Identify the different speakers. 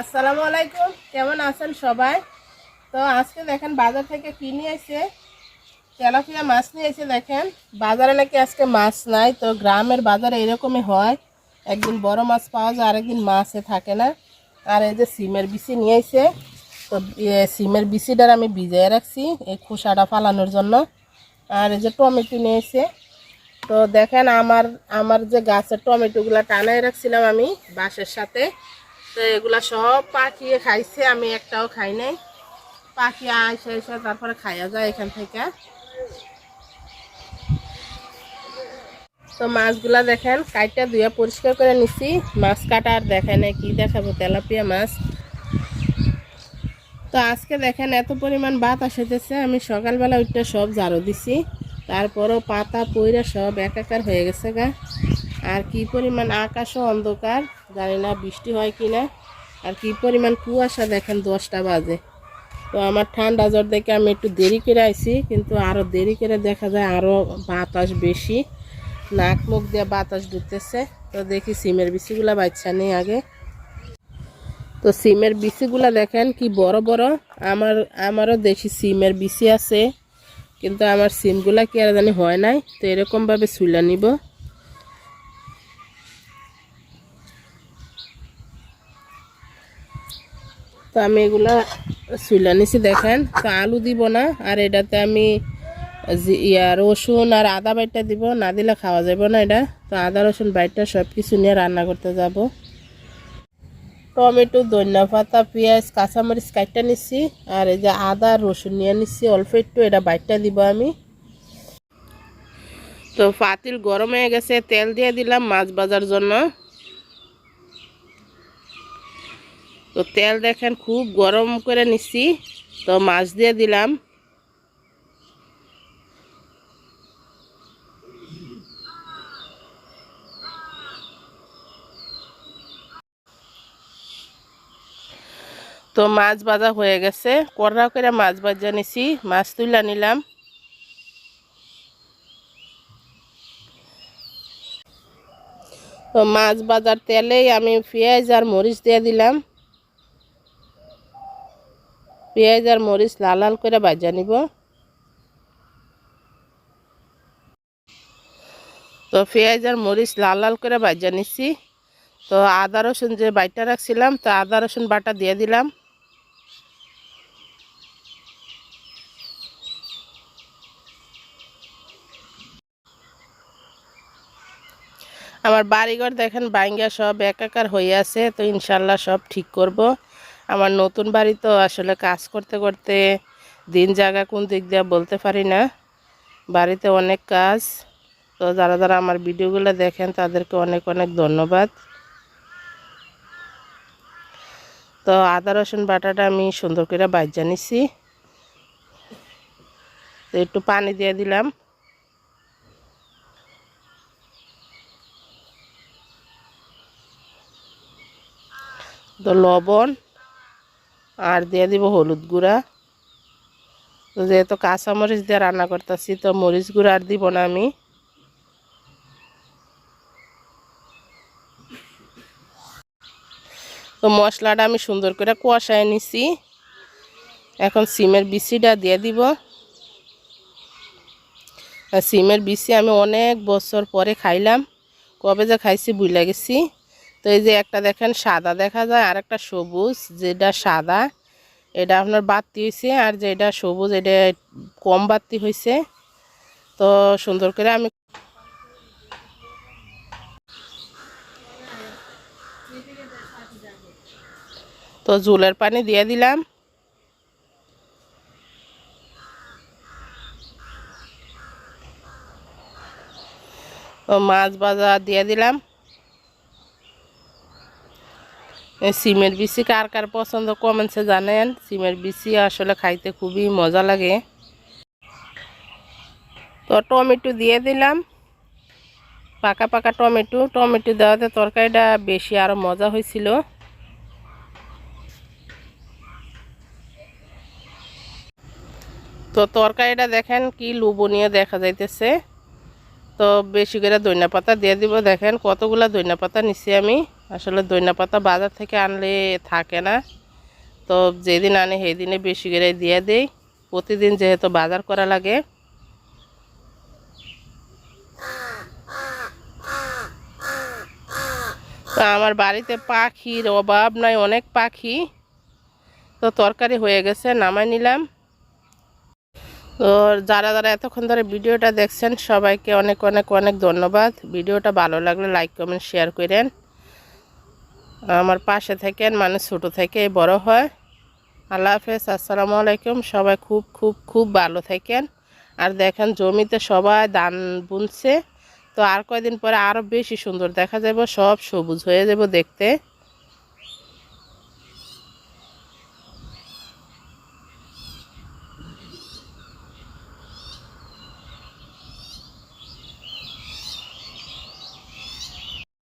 Speaker 1: আসসালামু আলাইকুম, কেমন আছেন সবাই? তো আজকে দেখেন বাজার থেকে কিনে এসে, তেলাপিয়া মাছ নিয়ে এসে দেখেন। বাজারে নাকি আজকে মাছ নাই, তো গ্রামের বাজারে এরকমই হয়। একদিন বড় মাছ পাওয়া যায়, আরেকদিন মাছে থাকে না। আর এই যে সিমের বিচি নিয়ে এসে, তো সিমের বিচিটার আমি ভিজিয়ে রাখছি, এই খোসাটা ফালানোর জন্য। আর এই যে টমেটো নিয়ে এসে, তো দেখেন আমার আমার যে গাছের টমেটোগুলো টানায় রাখছিলাম আমি বাঁশের সাথে। তো এগুলা সব পাখিয়ে খাইছে, আমি একটাও খাই নাই। পাখি আইসে এসে তারপরে খাইয়া যায় এখান থেকে। তো মাছগুলা দেখেন কাইটা ধুয়ে পরিষ্কার করে নিছি। মাছ কাটা আর দেখে নাই কি দেখাবো, তেলাপিয়া মাছ। তো আজকে দেখেন এত পরিমাণ বাতাস হইতেছে, আমি সকালবেলা উঠতে সব ঝাড়ু দিছি। তারপরও পাতা পইরা সব একাকার হয়ে গেছে গা। আর কি পরিমাণ আকাশও অন্ধকার। জানি না বৃষ্টি হয় কি না। আর কি পরিমাণ কুয়াশা দেখেন দশটা বাজে। তো আমার ঠান্ডা জ্বর দেখে আমি একটু দেরি করে আইছি, কিন্তু আরও দেরি করে দেখা যায় আরও বাতাস বেশি। নাক মুখ দিয়ে বাতাস ঢুকতেছে। তো দেখি সিমের বিচিগুলা বাচ্চা নেই আগে। তো সিমের বিচিগুলা দেখেন কি বড় বড়। আমার, আমারও দেখি সিমের বিচি আছে, কিন্তু আমার সিমগুলা কি আর জানি হয় নাই। তো এরকমভাবে সুলা নিব। তো আমি এগুলা সুলা নিছি, দেখেন। তো আলু দিব না, আর এটাতে আমি ইয়া রসুন আর আদা বাইটা দিব, না দিলে খাওয়া যাবে না এটা। তো আদা, রসুন, বাইটটা সব কিছু নিয়ে রান্না করতে যাব। টমেটো, ধনিয়া পাতা, পেঁয়াজ, কাঁচামরিচ কাটটা নিচ্ছি আর এই যে আদা রসুন নিয়ে নিচ্ছি অল্প একটু এটা বাইটটা দিব আমি। তো পাতিল গরম হয়ে গেছে, তেল দিয়ে দিলাম মাছ ভাজার জন্য। তো তেল দেখেন, খুব গরম করে নিছি। তো মাছ দিয়ে দিলাম। তো মাছ ভাজা হয়ে গেছে। কড়া করে মাছ ভাজা নিছি। মাছ তুলে নিলাম। তো মাছ ভাজার তেলেই আমি পেঁয়াজ আর মরিচ দিয়ে দিলাম। পেঁয়াজ আর মরিচ লাল লাল করে ভাজা নিব। তো পেঁয়াজ আর মরিচ লাল লাল করে ভাজা নিছি। তো আদা রসুন যে বাইটা রাখছিলাম, তো আদা রসুন বাটা দিয়ে দিলাম। আমার বাড়িঘর দেখেন বাইঙ্গা সব একাকার হয়ে আছে, তো ইনশাল্লাহ সব ঠিক করব। আমার নতুন বাড়ি তো আসলে কাজ করতে করতে দিন জায়গা কোন দিক দিয়ে বলতে পারি না। বাড়িতে অনেক কাজ। তো যারা যারা আমার ভিডিওগুলো দেখেন তাদেরকে অনেক অনেক ধন্যবাদ। তো আদা, রসুন, বাটাটা আমি সুন্দর করে বাজ্যা নিছি। তো একটু পানি দিয়ে দিলাম। তো লবণ আর দিয়ে দিব হলুদ গুঁড়া। তো যেহেতু কাঁচা মরিচ দিয়ে রান্না করতেছি, তো মরিচ গুঁড়া আর দিব না আমি। তো মশলাটা আমি সুন্দর করে কষায় নিছি। এখন সিমের বিচিটা দিয়ে দিব। সিমের বিচি আমি অনেক বছর পরে খাইলাম। কবে যে খাইছি বুঝলা গেছি। তো এই যে একটা দেখেন সাদা দেখা যায় আর একটা সবুজ, যেটা সাদা, এটা আপনার বাতি হয়েছে আর যেটা সবুজ, এটা কম বাতি হয়েছে তো সুন্দর করে আমি তো ঝোলের পানি দিয়ে দিলাম। তো মাছ বাজার দিয়ে দিলাম এই সিমের বিচি কার কার পছন্দ কমেন্টসে জানেন। সিমের বিচি আসলে খাইতে খুবই মজা লাগে। তো টমেটো দিয়ে দিলাম। পাকা পাকা টমেটো। টমেটো দেওয়াতে তরকারিটা বেশি আরও মজা হয়েছিল। তো তরকারিটা দেখেন কি লোভনীয় দেখা যাইতেছে। তো বেশি করে ধনিয়া পাতা দিয়ে দিব। দেখেন কতগুলা ধনিয়া পাতা নিছি আমি। আসলে দইনা পাতা বাজার থেকে আনলে থাকে না। তো যেদিন আনে সেই দিনে বেশি করে দিয়ে দেই। প্রতিদিন যেহেতু বাজার করা লাগে। তো আমার বাড়িতে পাখির অভাব নাই, অনেক পাখি। তো তরকারি হয়ে গেছে, নামাই নিলাম। তো যারা যারা এতক্ষণ ধরে ভিডিওটা দেখছেন, সবাইকে অনেক অনেক অনেক ধন্যবাদ। ভিডিওটা ভালো লাগলে লাইক কমেন্ট শেয়ার করেন। আমার পাশে থাকেন মানে ছোটো থেকে বড় হয়। আল্লাহ হাফেজ, আসসালামু আলাইকুম। সবাই খুব খুব খুব ভালো থাকেন। আর দেখেন, জমিতে সবাই দান বুনছে। তো আর কয়দিন পরে আরও বেশি সুন্দর দেখা যাব, সব সবুজ হয়ে যাব দেখতে।